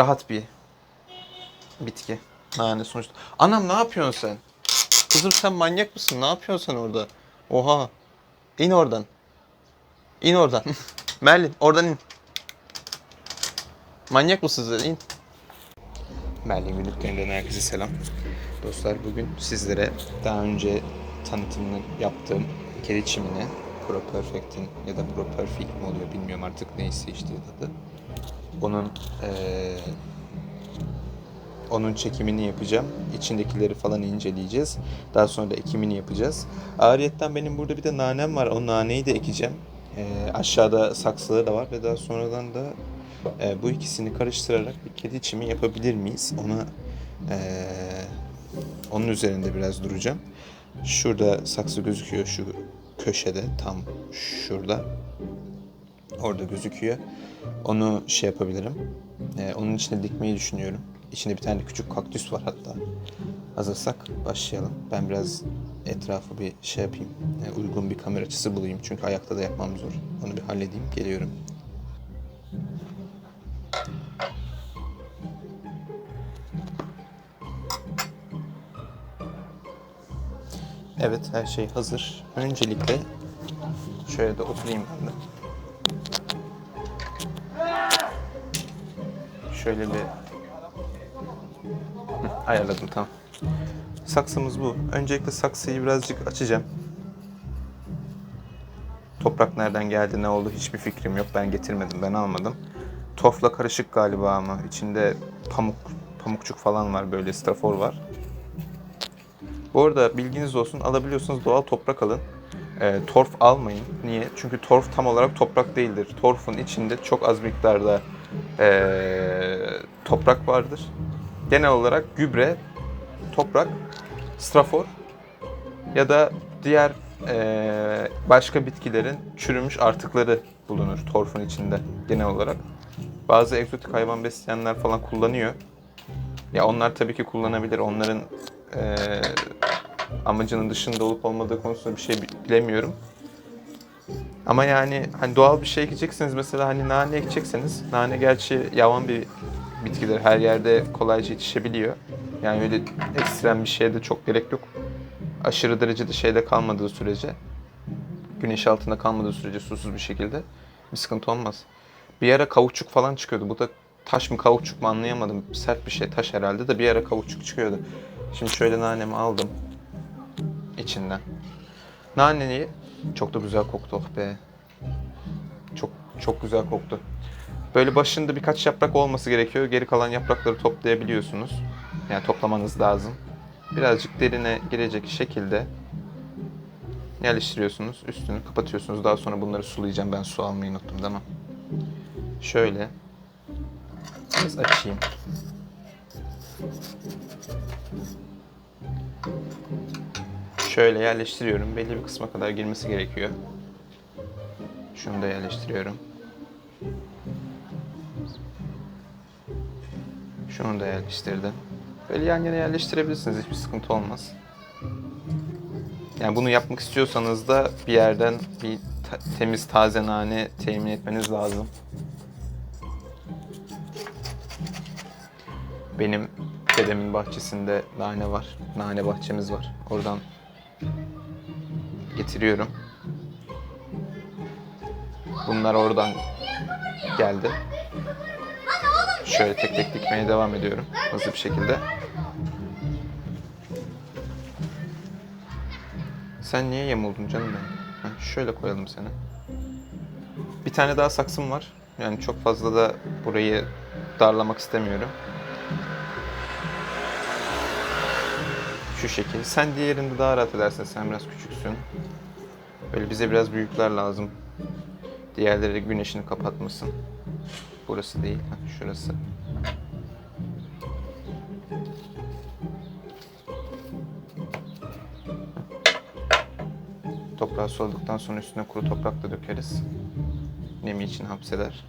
rahat bir bitki. Yani sonuçta. Anam ne yapıyorsun sen? Kızım sen manyak mısın? Ne yapıyorsun sen orada? Oha. İn oradan. İn oradan. Merlin oradan in. Manyak mısın sen? İn. Merlin günlüklerinden herkese selam. Dostlar bugün sizlere daha önce tanıtımını yaptığım kedi çimini Pro Perfect'in ya da Pro Perfect mi oluyor bilmiyorum artık neyse işte adı. Onun eee, onun çekimini yapacağım. İçindekileri falan inceleyeceğiz. Daha sonra da ekimini yapacağız. Ariyetten benim burada bir de nanem var. O naneyi de ekeceğim. Eee, aşağıda saksıları da var ve daha sonradan da eee, bu ikisini karıştırarak bir kedi çimi yapabilir miyiz? Ona eee, onun üzerinde biraz duracağım. Şurada saksı gözüküyor şu köşede tam şurada. Orada gözüküyor. Onu şey yapabilirim. Ee, onun içine dikmeyi düşünüyorum. İçinde bir tane küçük kaktüs var hatta. Hazırsak başlayalım. Ben biraz etrafı bir şey yapayım. Ee, uygun bir kamera açısı bulayım. Çünkü ayakta da yapmam zor. Onu bir halledeyim. Geliyorum. Evet her şey hazır. Öncelikle şöyle de oturayım ben de. Şöyle bir ayarladım tamam. Saksımız bu. Öncelikle saksıyı birazcık açacağım. Toprak nereden geldi ne oldu hiçbir fikrim yok. Ben getirmedim ben almadım. Tofla karışık galiba ama içinde pamuk pamukçuk falan var böyle strafor var. Bu arada bilginiz olsun alabiliyorsanız doğal toprak alın. Ee, torf almayın. Niye? Çünkü torf tam olarak toprak değildir. Torfun içinde çok az miktarda ee, toprak vardır. Genel olarak gübre, toprak, strafor ya da diğer ee, başka bitkilerin çürümüş artıkları bulunur torfun içinde genel olarak. Bazı egzotik hayvan besleyenler falan kullanıyor. Ya onlar tabii ki kullanabilir. Onların eee, amacının dışında olup olmadığı konusunda bir şey bi- bilemiyorum. Ama yani hani doğal bir şey ekeceksiniz mesela hani nane ekecekseniz nane gerçi yavan bir bitkidir. Her yerde kolayca yetişebiliyor. Yani öyle ekstrem bir şeye de çok gerek yok. Aşırı derecede şeyde kalmadığı sürece güneş altında kalmadığı sürece susuz bir şekilde bir sıkıntı olmaz. Bir ara kavuçuk falan çıkıyordu. Bu da taş mı kavuçuk mu anlayamadım. Sert bir şey taş herhalde de bir ara kavuçuk çıkıyordu. Şimdi şöyle nanemi aldım içinden. Naneyi çok da güzel koktu oh be. Çok çok güzel koktu. Böyle başında birkaç yaprak olması gerekiyor. Geri kalan yaprakları toplayabiliyorsunuz. Yani toplamanız lazım. Birazcık derine girecek şekilde yerleştiriyorsunuz. Üstünü kapatıyorsunuz. Daha sonra bunları sulayacağım. Ben su almayı unuttum tamam. Şöyle biraz açayım. Şöyle yerleştiriyorum. Belli bir kısma kadar girmesi gerekiyor. Şunu da yerleştiriyorum. Şunu da yerleştirdim. Böyle yan yana yerleştirebilirsiniz. Hiçbir sıkıntı olmaz. Yani bunu yapmak istiyorsanız da bir yerden bir ta- temiz taze nane temin etmeniz lazım. Benim dedemin bahçesinde nane var. Nane bahçemiz var. Oradan getiriyorum. Bunlar oradan geldi. Şöyle tek tek dikmeye devam ediyorum hızlı bir şekilde. Sen niye yamuldun canım benim? Ha, şöyle koyalım seni. Bir tane daha saksım var. Yani çok fazla da burayı darlamak istemiyorum. Şu şekil. Sen diğerinde daha rahat edersin. Sen biraz küçüksün. Böyle bize biraz büyükler lazım. Diğerleri güneşini kapatmasın. Burası değil. ha, Şurası. Toprağı suladıktan sonra üstüne kuru toprak da dökeriz. Nemi için hapseder.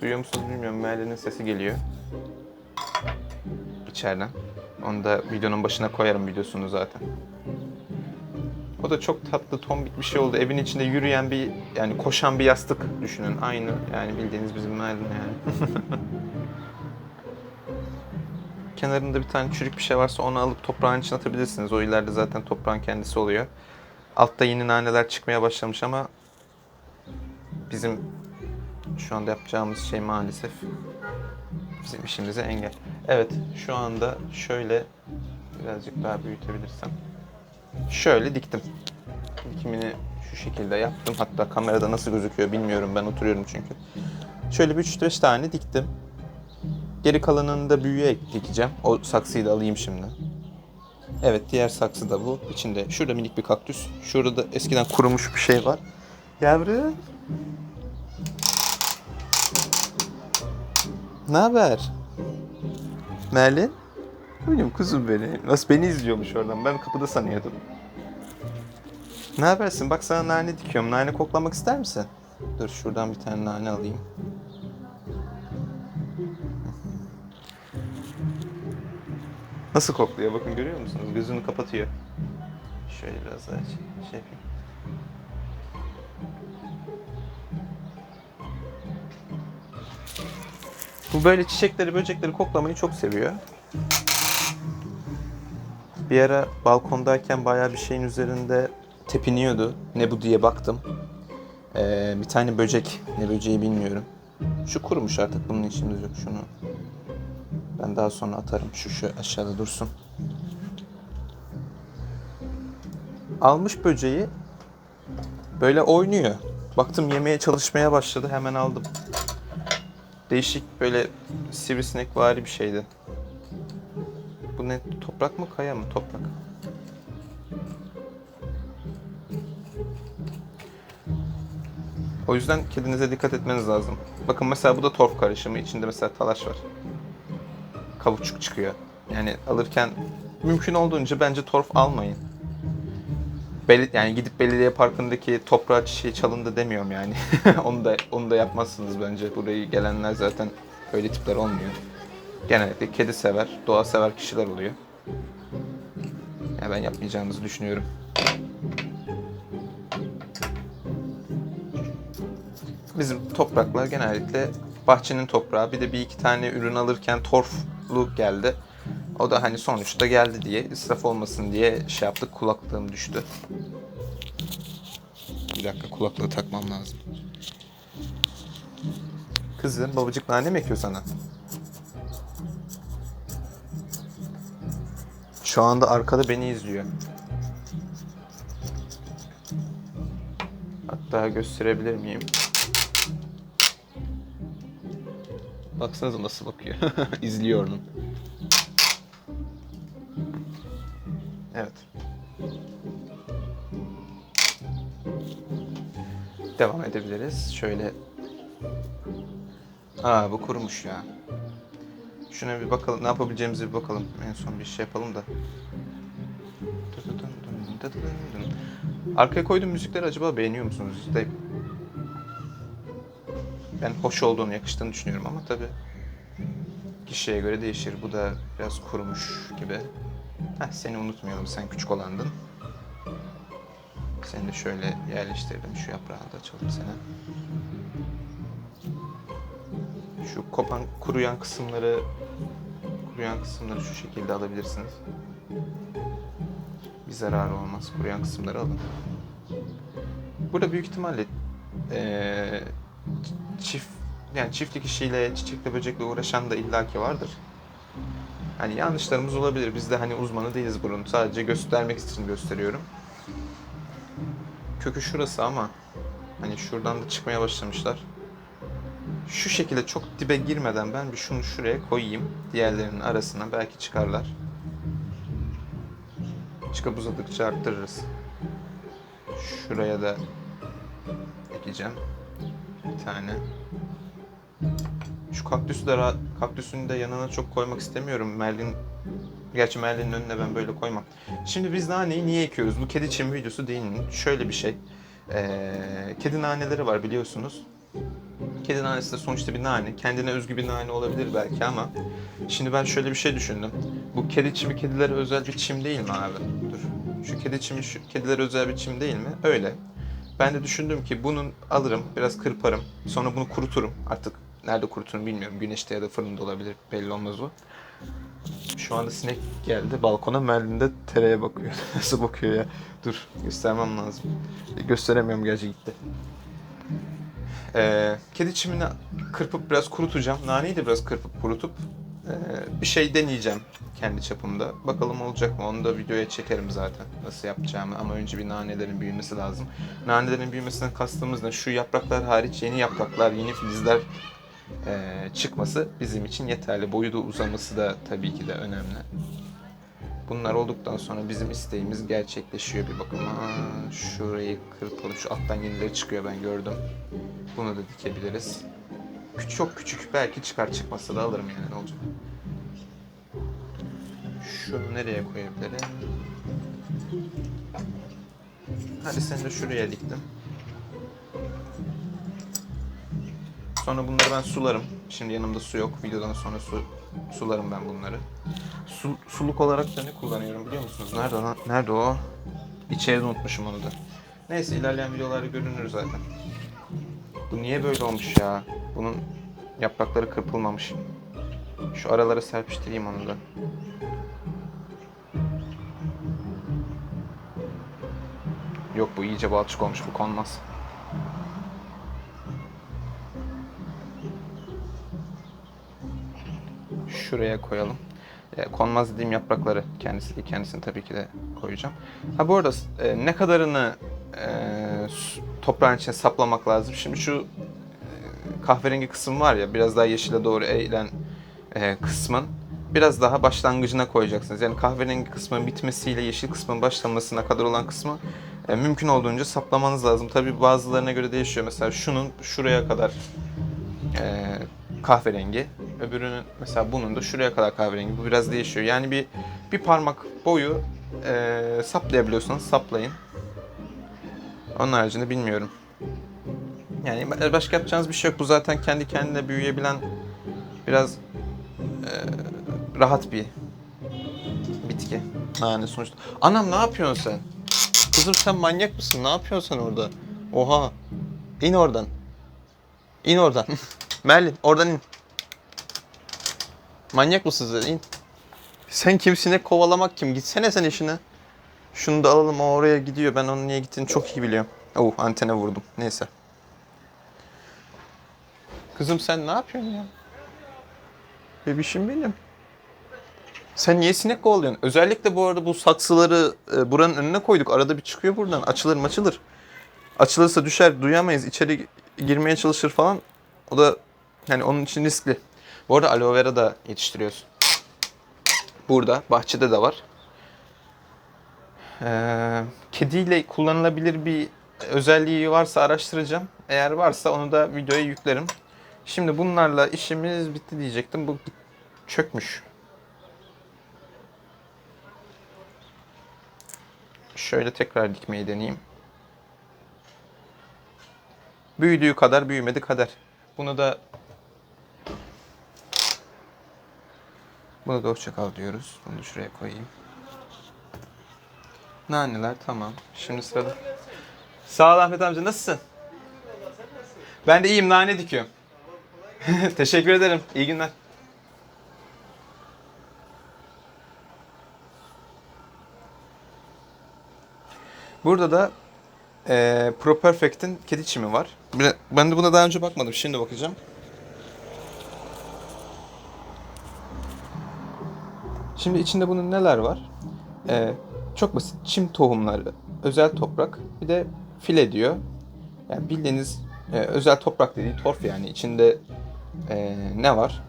Duyuyor musunuz bilmiyorum. Merlin'in sesi geliyor. İçeriden. Onu da videonun başına koyarım videosunu zaten. O da çok tatlı, tombik bir şey oldu. Evin içinde yürüyen bir, yani koşan bir yastık düşünün. Aynı yani bildiğiniz bizim Merlin yani. Kenarında bir tane çürük bir şey varsa onu alıp toprağın içine atabilirsiniz. O ileride zaten toprağın kendisi oluyor. Altta yeni naneler çıkmaya başlamış ama bizim şu anda yapacağımız şey maalesef bizim işimize engel. Evet, şu anda şöyle birazcık daha büyütebilirsem. Şöyle diktim. Dikimini şu şekilde yaptım. Hatta kamerada nasıl gözüküyor bilmiyorum. Ben oturuyorum çünkü. Şöyle bir 3-5 tane diktim. Geri kalanını da büyüye dikeceğim. O saksıyı da alayım şimdi. Evet diğer saksı da bu. İçinde şurada minik bir kaktüs. Şurada da eskiden kurumuş bir şey var. Yavrum. Ne haber? Merlin? Benim kuzum beni. Nasıl beni izliyormuş oradan. Ben kapıda sanıyordum. Ne habersin? Bak sana nane dikiyorum. Nane koklamak ister misin? Dur şuradan bir tane nane alayım. Nasıl kokluyor? Bakın görüyor musunuz? Gözünü kapatıyor. Şöyle biraz daha şey, şey yapayım. Bu böyle çiçekleri, böcekleri koklamayı çok seviyor. Bir ara balkondayken bayağı bir şeyin üzerinde tepiniyordu. Ne bu diye baktım. Ee, bir tane böcek, ne böceği bilmiyorum. Şu kurumuş artık bunun işimiz yok. Şunu ben daha sonra atarım. Şu şu aşağıda dursun. Almış böceği böyle oynuyor. Baktım yemeye çalışmaya başladı. Hemen aldım. Değişik böyle sivrisinek vari bir şeydi. Ne? Toprak mı kaya mı? Toprak. O yüzden kedinize dikkat etmeniz lazım. Bakın mesela bu da torf karışımı. İçinde mesela talaş var. Kavuçuk çıkıyor. Yani alırken mümkün olduğunca bence torf almayın. Beli, yani gidip belediye parkındaki toprağı çiçeği çalındı demiyorum yani. onu da onu da yapmazsınız bence. Burayı gelenler zaten öyle tipler olmuyor. Genellikle kedi sever, doğa sever kişiler oluyor. Ya ben yapmayacağınızı düşünüyorum. Bizim topraklar genellikle bahçenin toprağı. Bir de bir iki tane ürün alırken torflu geldi. O da hani sonuçta geldi diye, israf olmasın diye şey yaptık, kulaklığım düştü. Bir dakika kulaklığı takmam lazım. Kızım babacık nane mi ekiyor sana? Şu anda arkada beni izliyor. Hatta gösterebilir miyim? Baksanıza nasıl bakıyor. İzliyor onu. Evet. Devam edebiliriz. Şöyle. Aa bu kurumuş ya. Şuna bir bakalım. Ne yapabileceğimize bir bakalım. En son bir şey yapalım da. Arkaya koyduğum müzikleri acaba beğeniyor musunuz? İşte ben hoş olduğunu, yakıştığını düşünüyorum ama tabi kişiye göre değişir. Bu da biraz kurumuş gibi. Heh, seni unutmayalım, sen küçük olandın. Seni de şöyle yerleştirdim. Şu yaprağı da açalım sana. Şu kopan, kuruyan kısımları kuruyan kısımları şu şekilde alabilirsiniz. Bir zararı olmaz. Kuruyan kısımları alın. Burada büyük ihtimalle eee, çift yani çiftlik işiyle, çiçekle böcekle uğraşan da illaki vardır. Hani yanlışlarımız olabilir. Biz de hani uzmanı değiliz bunun. Sadece göstermek için gösteriyorum. Kökü şurası ama hani şuradan da çıkmaya başlamışlar. Şu şekilde çok dibe girmeden ben bir şunu şuraya koyayım. Diğerlerinin arasına belki çıkarlar. Çıkıp uzadıkça arttırırız. Şuraya da ekeceğim. Bir tane. Şu kaktüsü de ra- kaktüsün de yanına çok koymak istemiyorum. Merlin Gerçi Merlin'in önüne ben böyle koymam. Şimdi biz naneyi niye ekiyoruz? Bu kedi çim videosu değil? Şöyle bir şey. Ee, kedi naneleri var biliyorsunuz. Kedi nanesi de sonuçta bir nane. Kendine özgü bir nane olabilir belki ama şimdi ben şöyle bir şey düşündüm. Bu kedi çimi kedilere özel bir çim değil mi abi? Dur. Şu kedi çimi, şu kediler özel bir çim değil mi? Öyle. Ben de düşündüm ki bunun alırım, biraz kırparım. Sonra bunu kuruturum. Artık nerede kuruturum bilmiyorum. Güneşte ya da fırında olabilir. Belli olmaz o. Şu anda sinek geldi. Balkona Merlin de tereye bakıyor. Nasıl bakıyor ya? Dur göstermem lazım. E, Gösteremiyorum gerçi gitti. Ee, kedi çimini kırpıp biraz kurutacağım. Naneyi de biraz kırpıp kurutup ee, bir şey deneyeceğim kendi çapımda. Bakalım olacak mı? Onu da videoya çekerim zaten. Nasıl yapacağımı ama önce bir nanelerin büyümesi lazım. Nanelerin büyümesinden kastımız ne? Şu yapraklar hariç yeni yapraklar, yeni filizler ee, çıkması bizim için yeterli. Boyu da uzaması da tabii ki de önemli. Bunlar olduktan sonra bizim isteğimiz gerçekleşiyor bir bakıma. Şurayı kırpalım. Şu alttan yenileri çıkıyor ben gördüm. Bunu da dikebiliriz. Çok küçük belki çıkar çıkmasa da alırım yani ne olacak. Şunu nereye koyabilirim? Hadi seni de şuraya diktim. Sonra bunları ben sularım. Şimdi yanımda su yok. Videodan sonra su sularım ben bunları. Su, suluk olarak da ne kullanıyorum biliyor musunuz? Nerede o? Nerede o? İçeride unutmuşum onu da. Neyse ilerleyen videolarda görünür zaten. Bu niye böyle olmuş ya? Bunun yaprakları kırpılmamış. Şu aralara serpiştireyim onu da. Yok bu iyice balçık olmuş bu konmaz. Şuraya koyalım. E, konmaz dediğim yaprakları kendisi kendisini tabii ki de koyacağım. Ha bu arada e, ne kadarını e, toprağın içine saplamak lazım. Şimdi şu e, kahverengi kısım var ya biraz daha yeşile doğru eğilen e, kısmın biraz daha başlangıcına koyacaksınız. Yani kahverengi kısmın bitmesiyle yeşil kısmın başlamasına kadar olan kısmı e, mümkün olduğunca saplamanız lazım. Tabii bazılarına göre değişiyor. Mesela şunun şuraya kadar e, kahverengi. Öbürünün mesela bunun da şuraya kadar kahverengi. Bu biraz değişiyor. Yani bir bir parmak boyu e, saplayabiliyorsanız saplayın. Onun haricinde bilmiyorum. Yani başka yapacağınız bir şey yok. Bu zaten kendi kendine büyüyebilen biraz e, rahat bir bitki. Yani sonuçta. Anam ne yapıyorsun sen? Kızım sen manyak mısın? Ne yapıyorsun sen orada? Oha. İn oradan. İn oradan. Merlin oradan in. Manyak mısın sen? İn. Sen kimsine kovalamak kim? Gitsene sen işine. Şunu da alalım o oraya gidiyor. Ben onun niye gittiğini çok iyi biliyorum. Oh antene vurdum. Neyse. Kızım sen ne yapıyorsun ya? Bebişim benim. Sen niye sinek kovalıyorsun? Özellikle bu arada bu saksıları e, buranın önüne koyduk. Arada bir çıkıyor buradan. Açılır açılır. Açılırsa düşer duyamayız. İçeri girmeye çalışır falan. O da yani onun için riskli. Bu arada aloe vera da yetiştiriyoruz. Burada bahçede de var. Ee, kediyle kullanılabilir bir özelliği varsa araştıracağım. Eğer varsa onu da videoya yüklerim. Şimdi bunlarla işimiz bitti diyecektim. Bu çökmüş. Şöyle tekrar dikmeyi deneyeyim. Büyüdüğü kadar büyümedi kader. Bunu da Bunu da hoşça kal diyoruz. Bunu şuraya koyayım. Naneler tamam. Şimdi sırada. Sağ ol Ahmet amca nasılsın? Ben de iyiyim nane dikiyorum. Teşekkür ederim. İyi günler. Burada da eee Pro Perfect'in kedi çimi var. Ben de buna daha önce bakmadım. Şimdi bakacağım. Şimdi içinde bunun neler var? Ee, çok basit. Çim tohumları, özel toprak, bir de file diyor. Yani bildiğiniz e, özel toprak dediği torf yani. İçinde e, ne var?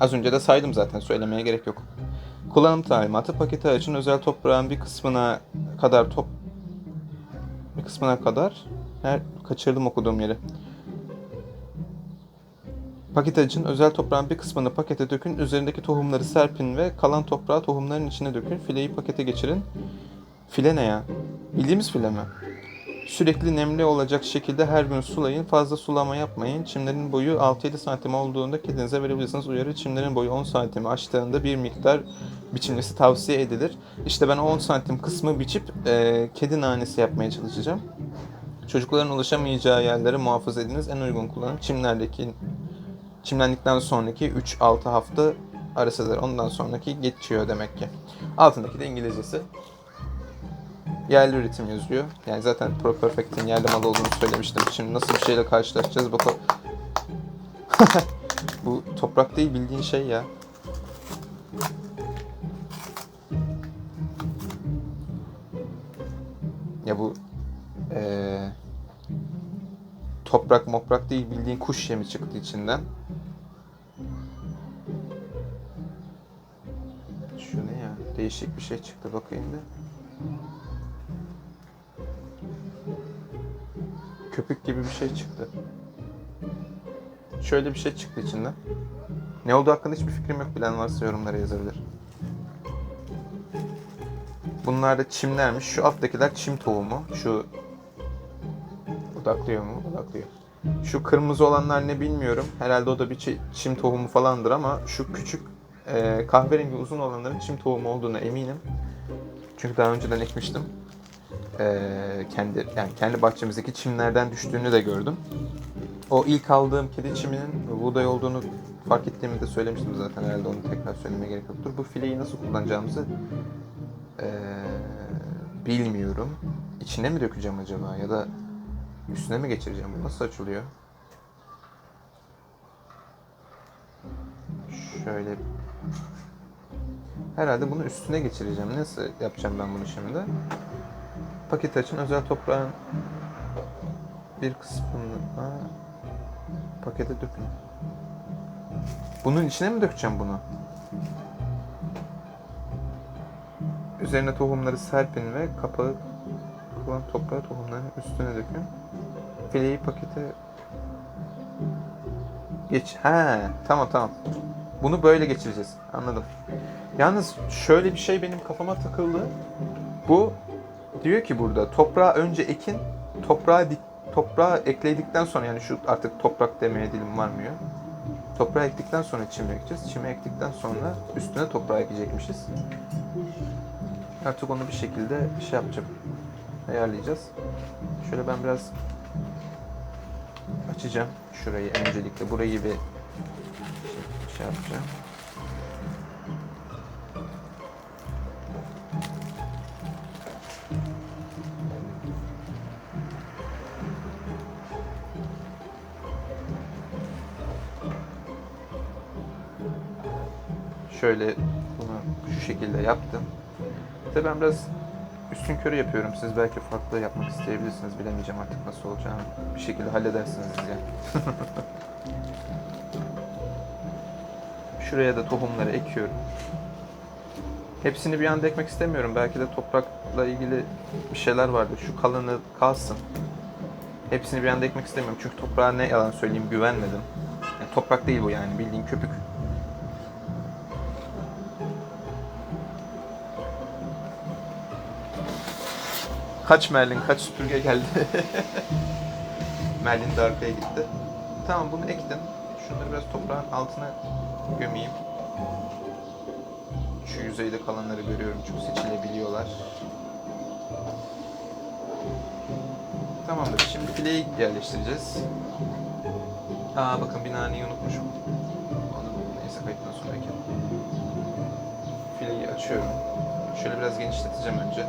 Az önce de saydım zaten söylemeye gerek yok. Kullanım talimatı paketi açın özel toprağın bir kısmına kadar top bir kısmına kadar her kaçırdım okuduğum yeri. Paket açın, özel toprağın bir kısmını pakete dökün, üzerindeki tohumları serpin ve kalan toprağı tohumların içine dökün. Fileyi pakete geçirin. File ne ya? Bildiğimiz file mi? Sürekli nemli olacak şekilde her gün sulayın. Fazla sulama yapmayın. Çimlerin boyu 6-7 santim olduğunda kedinize verebilirsiniz. Uyarı çimlerin boyu 10 santimi aştığında bir miktar biçilmesi tavsiye edilir. İşte ben o 10 santim kısmı biçip e, kedi nanesi yapmaya çalışacağım. Çocukların ulaşamayacağı yerleri muhafaza ediniz. En uygun kullanım çimlerdeki çimlendikten sonraki 3-6 hafta arasıdır. Ondan sonraki geçiyor demek ki. Altındaki de İngilizcesi. Yerli üretim yazıyor. Yani zaten Pro Perfect'in yerli mal olduğunu söylemiştim. Şimdi nasıl bir şeyle karşılaşacağız bakalım. Bu toprak değil bildiğin şey ya. Ya bu eee, toprak moprak değil bildiğin kuş yemi çıktı içinden. Değişik bir şey çıktı bakayım da. Köpük gibi bir şey çıktı. Şöyle bir şey çıktı içinden. Ne olduğu hakkında hiçbir fikrim yok. Bilen varsa yorumlara yazabilir. Bunlar da çimlermiş. Şu alttakiler çim tohumu. Şu odaklıyor mu? Odaklıyor. Şu kırmızı olanlar ne bilmiyorum. Herhalde o da bir çi- çim tohumu falandır ama şu küçük e, kahverengi uzun olanların çim tohumu olduğuna eminim. Çünkü daha önceden ekmiştim. E, kendi yani kendi bahçemizdeki çimlerden düştüğünü de gördüm. O ilk aldığım kedi çiminin buğday olduğunu fark ettiğimi de söylemiştim zaten herhalde onu tekrar söylemeye gerek yoktur. Bu fileyi nasıl kullanacağımızı eee, bilmiyorum. İçine mi dökeceğim acaba ya da üstüne mi geçireceğim? Bu nasıl açılıyor? Şöyle Herhalde bunu üstüne geçireceğim. Nasıl yapacağım ben bunu şimdi? Paket açın özel toprağın bir kısmını ha, pakete dökün. Bunun içine mi dökeceğim bunu? Üzerine tohumları serpin ve kapağı kalan toprağı tohumların üstüne dökün. Fileyi pakete geç. He, tamam tamam. Bunu böyle geçireceğiz. Anladım. Yalnız şöyle bir şey benim kafama takıldı. Bu diyor ki burada toprağı önce ekin, toprağa dik, toprağa ekledikten sonra yani şu artık toprak demeye dilim varmıyor. Toprağı ektikten sonra çim ekeceğiz. Çimi ektikten sonra üstüne toprağı ekecekmişiz. Artık onu bir şekilde şey yapacağım. Ayarlayacağız. Şöyle ben biraz açacağım şurayı öncelikle. Burayı bir şey yapacağım. Şöyle bunu şu şekilde yaptım. Tabii ben biraz üstün körü yapıyorum. Siz belki farklı yapmak isteyebilirsiniz. Bilemeyeceğim artık nasıl olacağını. Bir şekilde halledersiniz siz Şuraya da tohumları ekiyorum. Hepsini bir anda ekmek istemiyorum. Belki de toprakla ilgili bir şeyler vardır. Şu kalını kalsın. Hepsini bir anda ekmek istemiyorum. Çünkü toprağa ne yalan söyleyeyim güvenmedim. Yani toprak değil bu yani bildiğin köpük. Kaç Merlin, kaç süpürge geldi. Merlin de arkaya gitti. Tamam bunu ektim. Şunları biraz toprağın altına gömeyim. Şu yüzeyde kalanları görüyorum çünkü seçilebiliyorlar. Tamamdır. Şimdi fileyi yerleştireceğiz. Aa bakın binaneyi unutmuşum. Onu neyse kayıttan sonra ekelim. Fileyi açıyorum. Şöyle biraz genişleteceğim önce.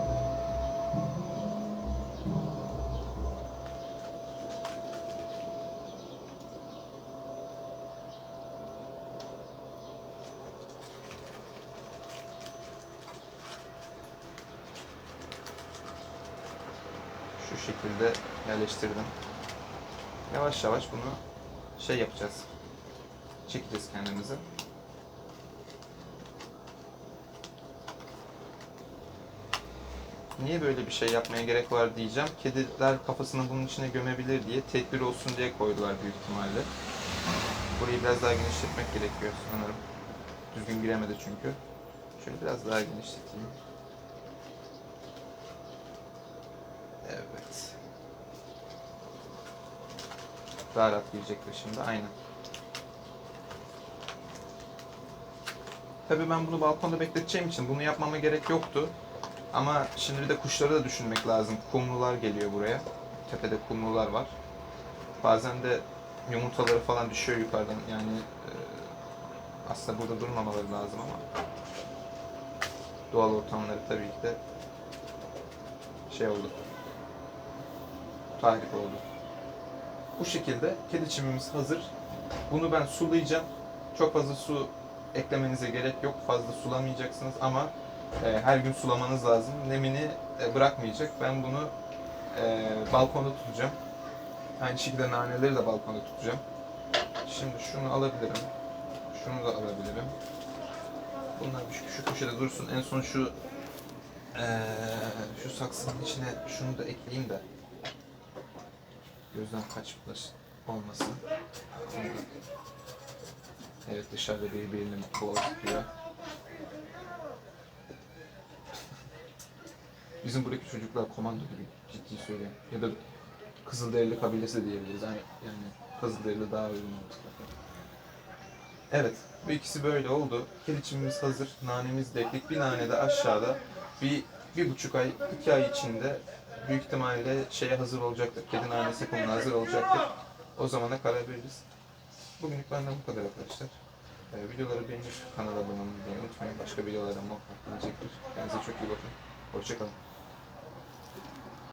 Şu şekilde yerleştirdim. Yavaş bunu şey yapacağız. Çekeceğiz kendimizi. Niye böyle bir şey yapmaya gerek var diyeceğim. Kediler kafasını bunun içine gömebilir diye tedbir olsun diye koydular büyük ihtimalle. Burayı biraz daha genişletmek gerekiyor sanırım. Düzgün giremedi çünkü. Şöyle biraz daha genişleteyim. Evet. Daha rahat girecektir şimdi. Aynen. Tabii ben bunu balkonda bekleteceğim için bunu yapmama gerek yoktu. Ama şimdi bir de kuşları da düşünmek lazım. Kumrular geliyor buraya. Tepede kumrular var. Bazen de yumurtaları falan düşüyor yukarıdan. Yani e, aslında burada durmamaları lazım ama doğal ortamları tabii ki de şey oldu. Tahrip oldu. Bu şekilde kedi çimimiz hazır. Bunu ben sulayacağım. Çok fazla su eklemenize gerek yok. Fazla sulamayacaksınız ama e, her gün sulamanız lazım. Nemini e, bırakmayacak. Ben bunu e, balkonda tutacağım. Aynı şekilde naneleri de balkonda tutacağım. Şimdi şunu alabilirim. Şunu da alabilirim. Bunlar şu, şu köşede dursun. En son şu eee, şu saksının içine şunu da ekleyeyim de gözden kaçmış da- Evet dışarıda birbirini boğazlıyor. Bizim buradaki çocuklar komando gibi ciddi söylüyorum. Ya da Kızılderili kabilesi diyebiliriz. Yani, yani Kızılderili daha uygun mantıklı. Evet, bu ikisi böyle oldu. Kedi çimimiz hazır, nanemiz de ekledik. Bir nane de aşağıda bir, bir buçuk ay, iki ay içinde büyük ihtimalle şeye hazır olacaktır. Kedi nanesi kumuna hazır olacaktır. O zamana karar veririz. Bugünlük benden bu kadar arkadaşlar. Ee, videoları beğenip kanala abone olmayı unutmayın. Başka videolardan muhakkak gelecektir. Kendinize çok iyi bakın. Hoşçakalın.